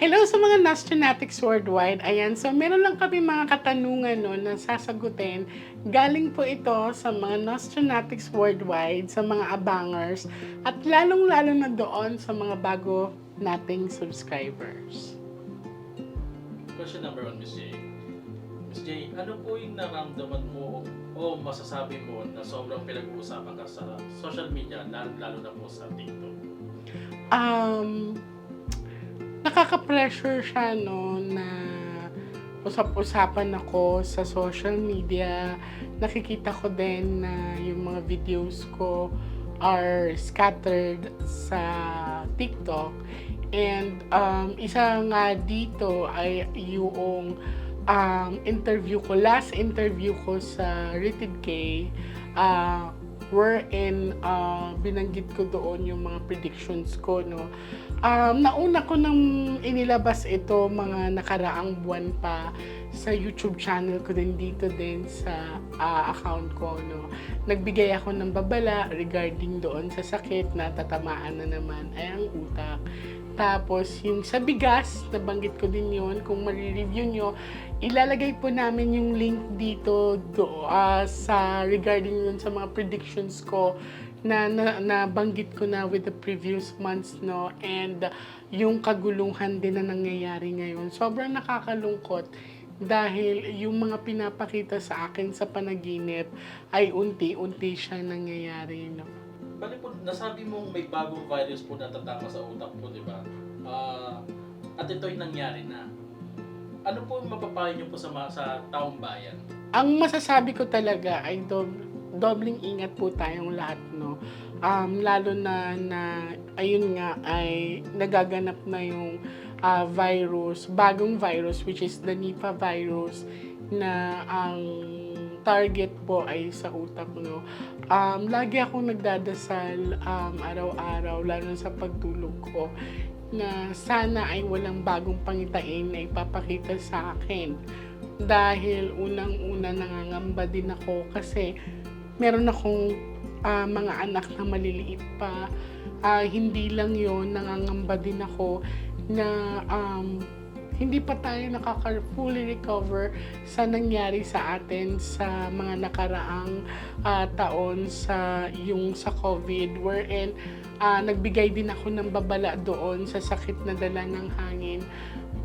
Hello sa mga Nostronatics Worldwide. Ayan, so meron lang kami mga katanungan no, na sasagutin. Galing po ito sa mga Nostronatics Worldwide, sa mga abangers, at lalong-lalo na doon sa mga bago nating subscribers. Question number one, Miss J. Miss J, ano po yung naramdaman mo o masasabi mo na sobrang pinag-uusapan ka sa social media, lalo, lalo na po sa TikTok? Um, nakaka-pressure siya, no, na usap-usapan ako sa social media. Nakikita ko din na yung mga videos ko are scattered sa TikTok. And um, isa nga dito ay yung um, interview ko, last interview ko sa Rated K, uh, wherein uh, binanggit ko doon yung mga predictions ko, no. Um, nauna ko nang inilabas ito mga nakaraang buwan pa sa YouTube channel ko din dito din sa ah, account ko, no. Nagbigay ako ng babala regarding doon sa sakit na tatamaan na naman ay ang utak. Tapos, yung sa bigas, nabanggit ko din yun. Kung marireview nyo, ilalagay po namin yung link dito do, ah, sa regarding yun sa mga predictions ko na, na nabanggit ko na with the previous months, no? And uh, yung kaguluhan din na nangyayari ngayon. Sobrang nakakalungkot dahil yung mga pinapakita sa akin sa panaginip ay unti-unti siya nangyayari, no? Bali po, nasabi mong may bagong virus po na tatama sa utak po, di ba? Ah, at ito'y nangyari na. Ano po mapapayo niyo po sa, mga, sa taong bayan? ang masasabi ko talaga ay dob dobling ingat po tayong lahat, no? Um, lalo na na, ayun nga, ay nagaganap na yung ah, virus, bagong virus, which is the Nipah virus, na ang target po ay sa utak, no? Um, lagi akong nagdadasal um, araw-araw, lalo sa pagtulog ko, na sana ay walang bagong pangitain na ipapakita sa akin dahil unang-una nangangamba din ako kasi meron akong ah, mga anak na maliliit pa. Ah, hindi lang yon nangangamba din ako na um, hindi pa tayo nakaka-fully recover sa nangyari sa atin sa mga nakaraang ah, taon sa yung sa COVID wherein ah, nagbigay din ako ng babala doon sa sakit na dala ng hangin.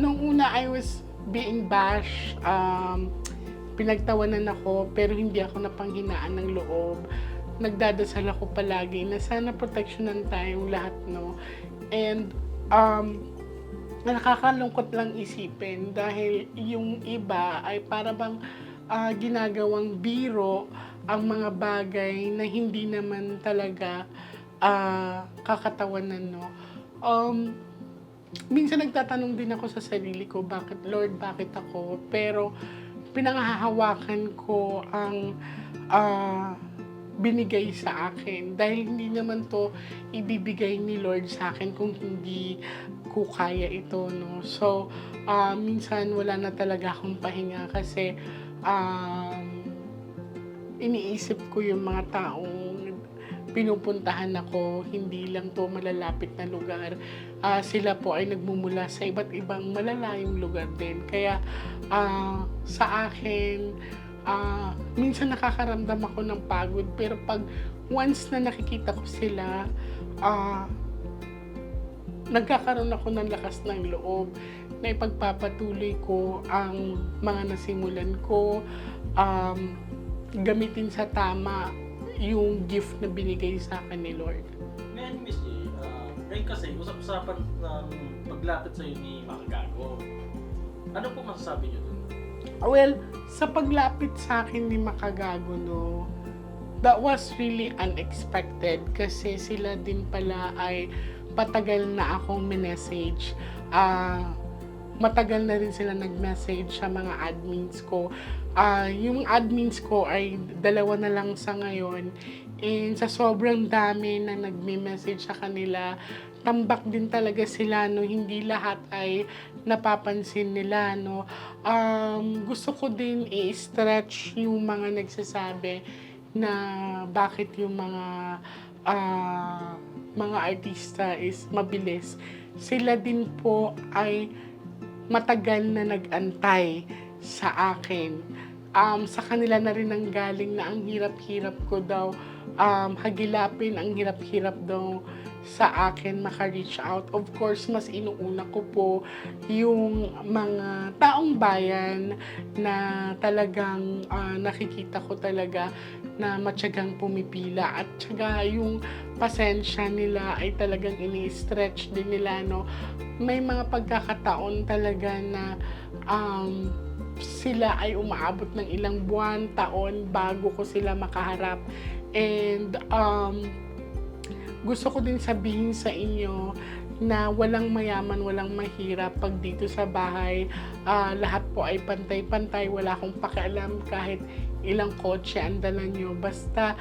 Nung una I was being bashed, um, pinagtawanan ako pero hindi ako napanghinaan ng loob. Nagdadasal ako palagi na sana proteksyonan tayong lahat, no? And um, nakakalungkot lang isipin dahil yung iba ay para bang ah, ginagawang biro ang mga bagay na hindi naman talaga ah, kakatawanan, no? Um, minsan nagtatanong din ako sa sarili ko, bakit Lord, bakit ako? Pero pinanghahawakan ko ang ah, binigay sa akin dahil hindi naman to ibibigay ni Lord sa akin kung hindi ko kaya ito no so ah, minsan wala na talaga akong pahinga kasi um, iniisip ko yung mga taong pinupuntahan ako, hindi lang to malalapit na lugar. Ah, sila po ay nagmumula sa iba't ibang malalayong lugar din. Kaya ah, sa akin, ah, minsan nakakaramdam ako ng pagod. Pero pag once na nakikita ko sila, ah, nagkakaroon ako ng lakas ng loob na ipagpapatuloy ko ang mga nasimulan ko, um, gamitin sa tama yung gift na binigay sa akin ni Lord. Ngayon, Miss J, uh, ngayon kasi, usap-usapan ng paglapit sa'yo ni Makagago. Ano po masasabi niyo dun? Well, sa paglapit sa akin ni Makagago, no, that was really unexpected kasi sila din pala ay patagal na akong minessage. Ah, matagal na rin sila nag-message sa mga admins ko. Ah, yung admins ko ay dalawa na lang sa ngayon. And sa sobrang dami na nagme-message sa kanila, tambak din talaga sila, no? Hindi lahat ay napapansin nila, no? Um, gusto ko din i-stretch yung mga nagsasabi na bakit yung mga ah, mga artista is mabilis sila din po ay matagal na nag-antay sa akin. Um, sa kanila na rin ang galing na ang hirap-hirap ko daw um, hagilapin, ang hirap-hirap daw sa akin maka-reach out. Of course, mas inuuna ko po yung mga taong bayan na talagang ah, nakikita ko talaga na matyagang pumipila. At syaga yung pasensya nila ay talagang ini-stretch din nila no? May mga pagkakataon talaga na um, sila ay umaabot ng ilang buwan, taon bago ko sila makaharap. And um, gusto ko din sabihin sa inyo na walang mayaman, walang mahirap pag dito sa bahay. ah, lahat po ay pantay-pantay. Wala akong pakialam kahit ilang kotse ang dala nyo. Basta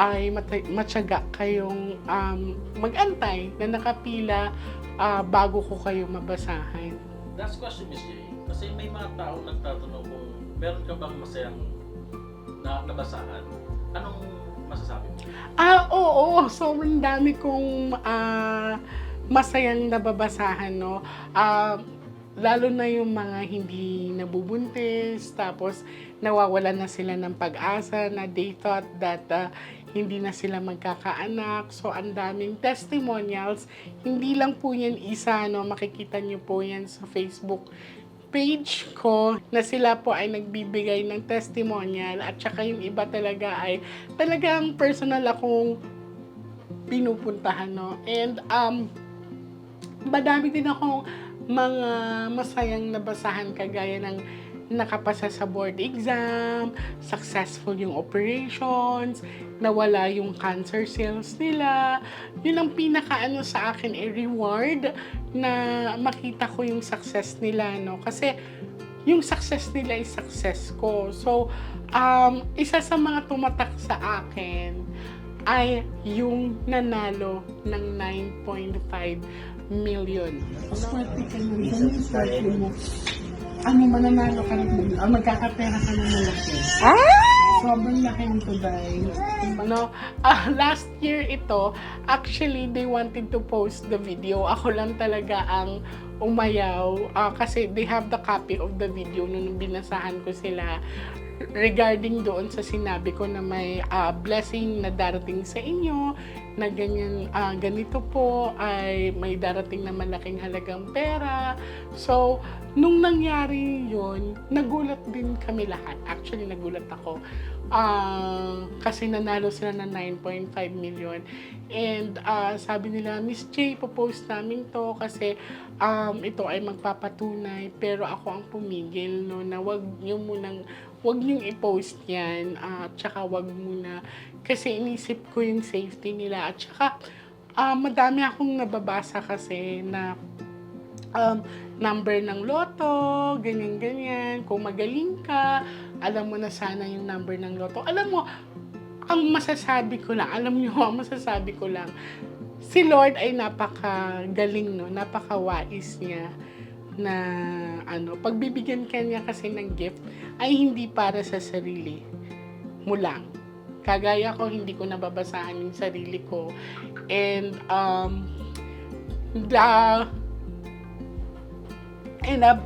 ay mata- matyaga kayong um, mag-antay na nakapila ah, bago ko kayo mabasahan. Last question, Miss J. Kasi may mga tao nagtatanong kung meron ka bang masayang na nabasahan. Anong masasabi mo? Ah, oo, sobrang dami kong ah, masayang nababasahan, no? Ah, lalo na yung mga hindi nabubuntis, tapos nawawalan na sila ng pag-asa na they thought that ah, hindi na sila magkakaanak. So, ang daming testimonials. Hindi lang po yan isa, no? Makikita niyo po yan sa Facebook page ko na sila po ay nagbibigay ng testimonial at saka yung iba talaga ay talagang personal akong pinupuntahan, no? And, um, madami din akong mga masayang nabasahan kagaya ng nakapasa sa board exam, successful yung operations, nawala yung cancer cells nila. Yun ang pinakaano sa akin eh, reward na makita ko yung success nila, no? Kasi yung success nila is success ko. So, um, isa sa mga tumatak sa akin ay yung nanalo ng 9.5 million. Swerte Ano, mananalo ka ng ah, magkakapera ka ng malaki. Sobrang laki nito dahil, ano, ah, last year ito, actually, they wanted to post the video. Ako lang talaga ang umayaw ah, kasi they have the copy of the video nung binasahan ko sila regarding doon sa sinabi ko na may ah, blessing na darating sa inyo na ganyan ah, ganito po ay may darating na malaking halagang pera. So nung nangyari yun nagulat din kami lahat. Actually nagulat ako. Ah, kasi nanalo sila ng 9.5 million. And ah, sabi nila Miss J popost namin to kasi um, ito ay magpapatunay. Pero ako ang pumigil no na wag niyo munang wag niyong i-post yan at saka wag muna kasi inisip ko yung safety nila at saka ah, madami akong nababasa kasi na um, number ng loto, ganyan-ganyan. Kung magaling ka, alam mo na sana yung number ng loto. Alam mo, ang masasabi ko lang, alam niyo, ang masasabi ko lang, si Lord ay napakagaling, no? Napakawais niya na ano, pagbibigyan ka niya kasi ng gift ay hindi para sa sarili mo lang. Kagaya ko, hindi ko nababasahan yung sarili ko. And, um, the, and uh,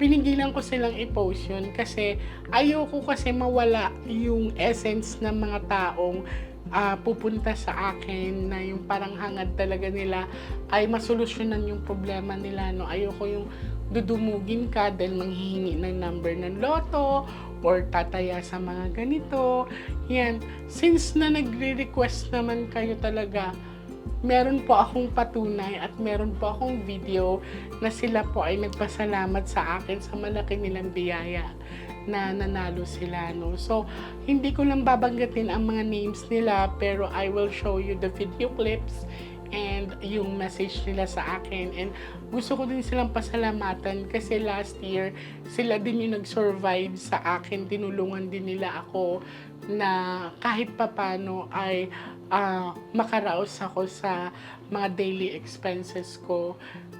pinigilan ko silang i-post yun kasi ayoko kasi mawala yung essence ng mga taong ah, pupunta sa akin na yung parang hangad talaga nila ay masolusyonan yung problema nila. No? Ayoko yung dudumugin ka dahil manghihingi ng number ng loto or tataya sa mga ganito. Yan. Since na nagre-request naman kayo talaga, meron po akong patunay at meron po akong video na sila po ay nagpasalamat sa akin sa malaki nilang biyaya na nanalo sila, no? So, hindi ko lang babanggatin ang mga names nila, pero I will show you the video clips and yung message nila sa akin. And gusto ko din silang pasalamatan kasi last year, sila din yung nag-survive sa akin. Tinulungan din nila ako na kahit papano ay ah, makaraos ako sa mga daily expenses ko.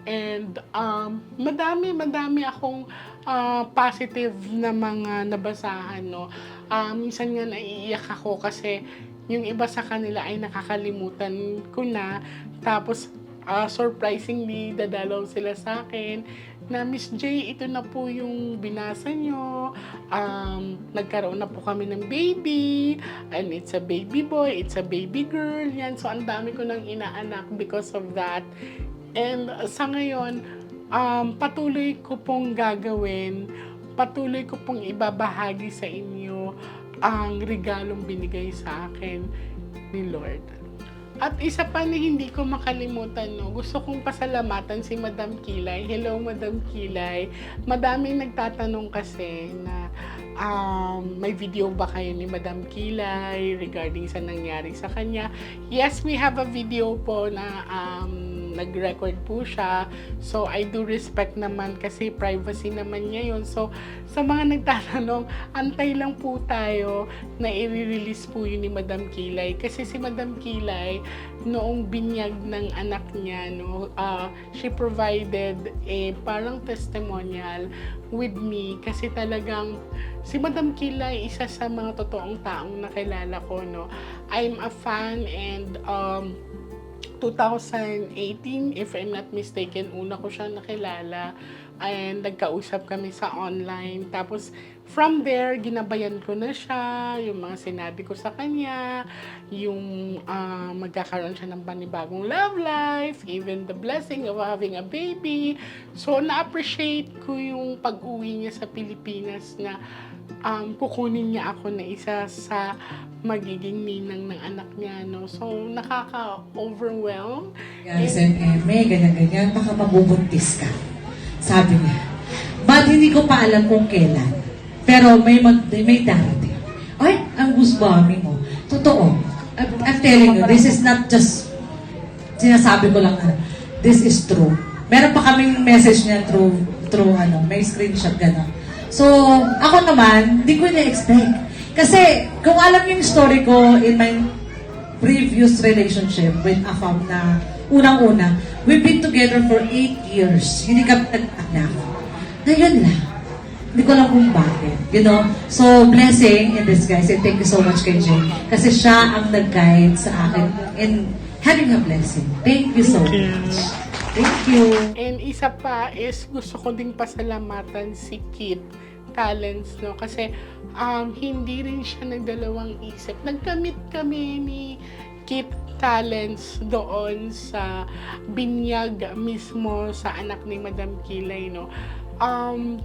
And um, madami, madami akong ah, positive na mga nabasahan, no. Ah, minsan nga naiiyak ako kasi yung iba sa kanila ay nakakalimutan ko na. Tapos, ah, surprisingly, dadalaw sila sa akin na Miss J, ito na po yung binasa nyo. Um, nagkaroon na po kami ng baby. And it's a baby boy, it's a baby girl. Yan. So, ang dami ko nang inaanak because of that. And uh, sa ngayon, um, patuloy ko pong gagawin, patuloy ko pong ibabahagi sa inyo ang regalong binigay sa akin ni Lord. At isa pa na hindi ko makalimutan, no, gusto kong pasalamatan si Madam Kilay. Hello, Madam Kilay. Madaming nagtatanong kasi na um, may video ba kayo ni Madam Kilay regarding sa nangyari sa kanya. Yes, we have a video po na um, nag-record po siya. So, I do respect naman kasi privacy naman niya yun. So, sa mga nagtatanong, antay lang po tayo na i-release po yun ni Madam Kilay. Kasi si Madam Kilay, noong binyag ng anak niya, no, ah, she provided a parang testimonial with me kasi talagang si Madam Kilay isa sa mga totoong taong nakilala ko, no. I'm a fan and um, 2018, if I'm not mistaken, una ko siya nakilala and nagkausap kami sa online. Tapos, from there, ginabayan ko na siya, yung mga sinabi ko sa kanya, yung ah, magkakaroon siya ng panibagong love life, even the blessing of having a baby. So, na-appreciate ko yung pag-uwi niya sa Pilipinas na um, kukunin niya ako na isa sa magiging ninang ng anak niya, no? So, nakaka-overwhelm. Guys, SM, ganyan-ganyan, baka mabubuntis ka. Sabi niya. But hindi ko pa alam kung kailan. Pero may mag, may darating. Ay, ang goosebummy mo. Totoo. I'm, I'm telling you, this is not just sinasabi ko lang ano. This is true. Meron pa kaming message niya through, through ano, may screenshot gano'n. So, ako naman, hindi ko na-expect. Kasi, kung alam yung story ko in my previous relationship with a fam na unang-una, we've been together for eight years. Hindi kami nag-anak. Ngayon lang. Hindi ko alam kung bakit. You know? So, blessing in disguise. And thank you so much kay Jay. Kasi siya ang nag-guide sa akin in having a blessing. Thank you so much. Thank you. And isa pa is gusto ko ding pasalamatan si Kid Talents, no? Kasi um, hindi rin siya nagdalawang isip. Nagkamit kami ni Kit Talents doon sa binyag mismo sa anak ni Madam Kilay, no? Um,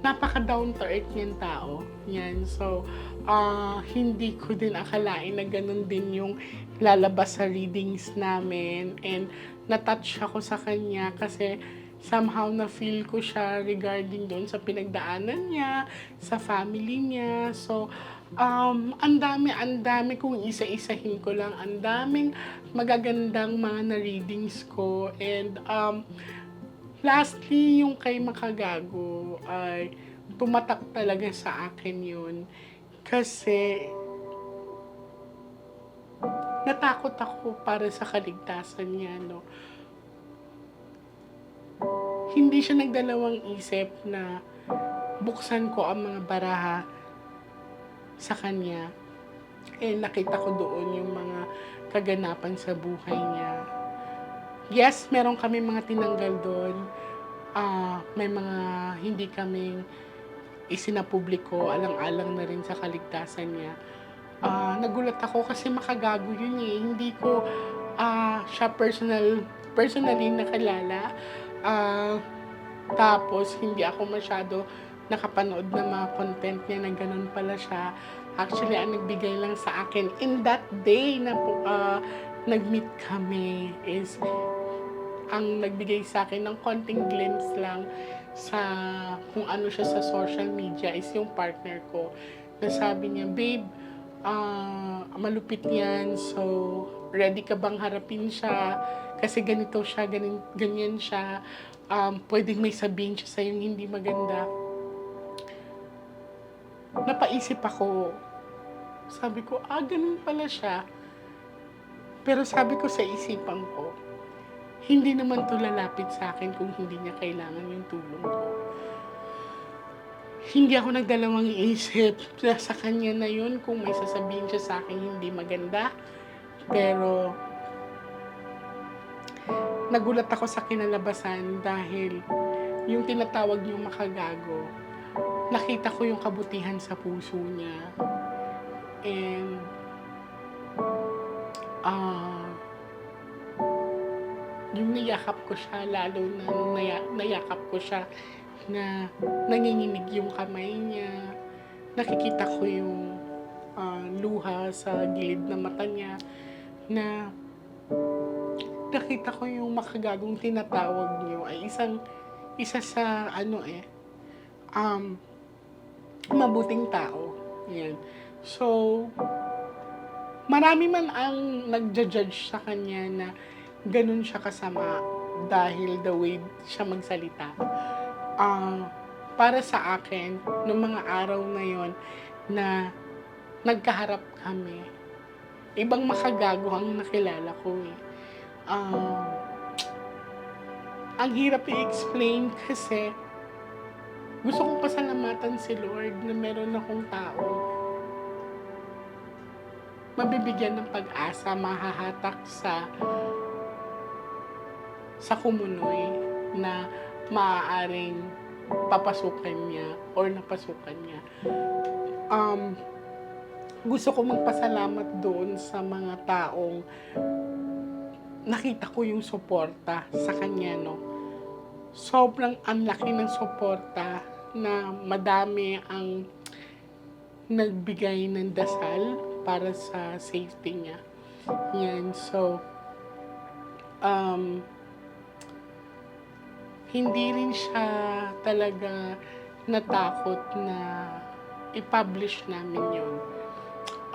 napaka down to earth niyang tao. Yan. So, ah, hindi ko din akalain na ganun din yung lalabas sa readings namin. And natouch ako sa kanya kasi somehow na-feel ko siya regarding doon sa pinagdaanan niya, sa family niya. So, um, ang dami, ang dami kung isa-isahin ko lang. Ang daming magagandang mga na-readings ko. And, um, Lastly, yung kay Makagago ay tumatak talaga sa akin yun. Kasi natakot ako para sa kaligtasan niya, no. Hindi siya nagdalawang isip na buksan ko ang mga baraha sa kanya. Eh, nakita ko doon yung mga kaganapan sa buhay niya yes, meron kami mga tinanggal doon. Ah, may mga hindi kaming isinapubliko, alang-alang na rin sa kaligtasan niya. Ah, nagulat ako kasi makagago yun eh. Hindi ko ah, siya personal, personally nakilala. Ah, tapos, hindi ako masyado nakapanood ng mga content niya na ganun pala siya. Actually, ang nagbigay lang sa akin in that day na po, ah, nag-meet kami is ang nagbigay sa akin ng konting glimpse lang sa kung ano siya sa social media is yung partner ko. Na sabi niya, babe, ah, malupit yan, so ready ka bang harapin siya? Kasi ganito siya, ganin, ganyan siya. Um, pwedeng may sabihin siya sa hindi maganda. Napaisip ako. Sabi ko, ah, ganun pala siya. Pero sabi ko sa isipan ko, hindi naman to lalapit sa akin kung hindi niya kailangan yung tulong ko. Hindi ako nagdalawang isip sa kanya na yun kung may sasabihin siya sa akin hindi maganda. Pero nagulat ako sa kinalabasan dahil yung tinatawag niyong makagago, nakita ko yung kabutihan sa puso niya. And, ah, yung niyakap ko siya, lalo na nung naya, nayakap ko siya, na nanginginig yung kamay niya. Nakikita ko yung ah, luha sa gilid ng mata niya na nakita ko yung makagagong tinatawag niyo ay isang isa sa ano eh um mabuting tao. Yan. So marami man ang nagja-judge sa kanya na ganun siya kasama dahil the way siya magsalita. Ah, para sa akin, noong mga araw na yon na nagkaharap kami, ibang makagago ang nakilala ko eh. Ah, ang hirap i-explain kasi gusto kong pasalamatan si Lord na meron akong tao mabibigyan ng pag-asa, mahahatak sa sa kumunoy na maaaring papasukan niya or napasukan niya. Um, gusto ko magpasalamat doon sa mga taong nakita ko yung suporta sa kanya, no. Sobrang ang laki ng suporta na madami ang nagbigay ng dasal para sa safety niya. Yan, so, um, hindi rin siya talaga natakot na i-publish namin yun.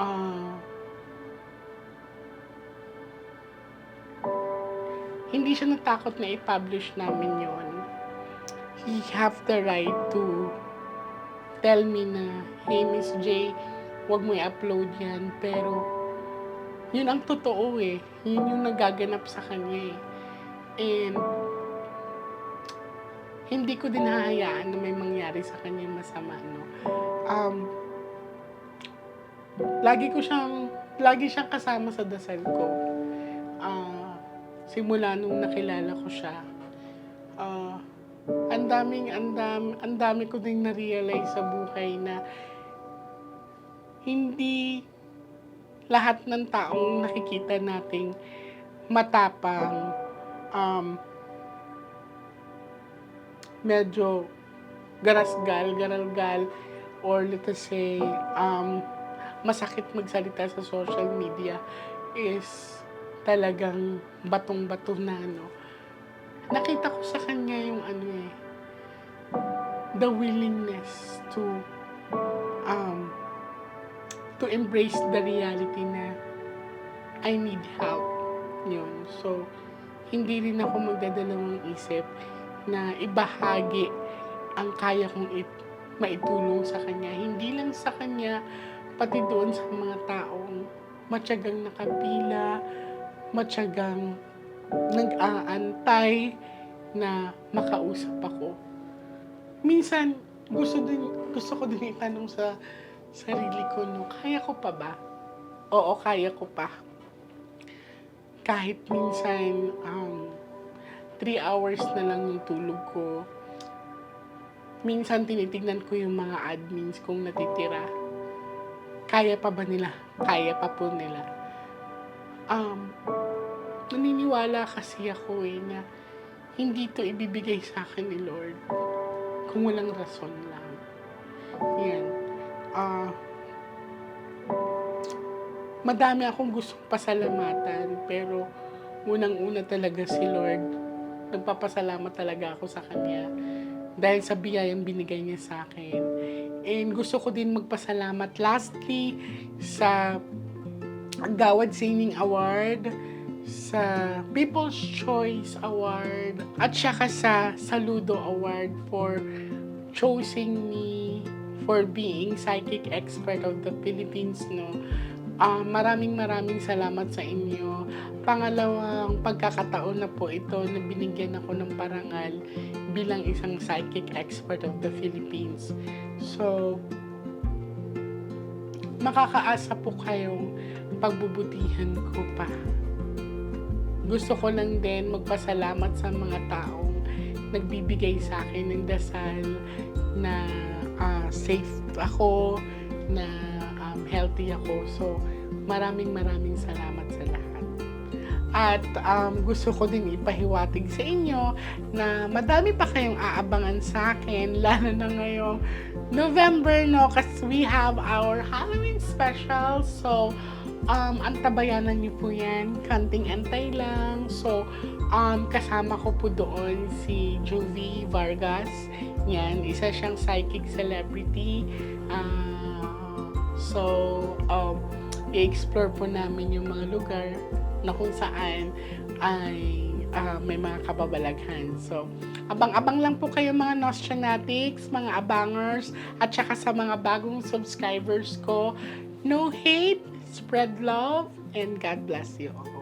Ah, hindi siya natakot na i-publish namin yon. He have the right to tell me na, hey Miss J, wag mo i-upload yan. Pero, yun ang totoo eh. Yun yung nagaganap sa kanya eh. And, hindi ko din hahayaan na may mangyari sa kanya masama, no? Um, lagi ko siyang, lagi siyang kasama sa dasal ko. Ah, simula nung nakilala ko siya. Ah, ang daming, ang dami, ang dami ko ding na-realize sa buhay na hindi lahat ng taong nakikita nating matapang, um, medyo garasgal, garalgal, or let us say, um, masakit magsalita sa social media is talagang batong-bato na, no? Nakita ko sa kanya yung ano eh, the willingness to, um, to embrace the reality na I need help. Yun. So, hindi rin ako magdadalawang isip na ibahagi ang kaya kong it- maitulong sa kanya. Hindi lang sa kanya, pati doon sa mga taong matyagang nakapila, matyagang nag-aantay na makausap ako. Minsan, gusto, din, gusto ko din itanong sa sarili ko, no, kaya ko pa ba? Oo, kaya ko pa. Kahit minsan, um, three hours na lang yung tulog ko. Minsan tinitignan ko yung mga admins kung natitira. Kaya pa ba nila? Kaya pa po nila. Um, naniniwala kasi ako eh na hindi to ibibigay sa akin ni Lord kung walang rason lang. Yan. Ah, madami akong gustong pasalamatan pero unang-una talaga si Lord nagpapasalamat talaga ako sa Kanya dahil sa biyayang binigay niya sa akin. And gusto ko din magpasalamat lastly sa Gawad Singing Award, sa People's Choice Award, at saka sa Saludo Award for choosing me for being psychic expert of the Philippines, no. Ah, maraming maraming salamat sa inyo. Pangalawang pagkakataon na po ito na binigyan ako ng parangal bilang isang psychic expert of the Philippines. So, makakaasa po kayong pagbubutihan ko pa. gusto ko lang din magpasalamat sa mga taong nagbibigay sa akin ng dasal na ah, safe ako, na um, healthy ako. So, maraming maraming salamat sa. At um, gusto ko din ipahiwatig sa inyo na madami pa kayong aabangan sa akin, lalo na ngayong November, no? Kasi we have our Halloween special. So, um, antabayanan niyo po yan. Kanting antay lang. So, um, kasama ko po doon si Juvie Vargas. Yan, isa siyang psychic celebrity. Ah, so, um, i-explore po namin yung mga lugar na kung saan ay ah, may mga kababalaghan. So, abang-abang lang po kayo mga Nostranatics, mga abangers, at saka sa mga bagong subscribers ko. No hate, spread love, and God bless you all.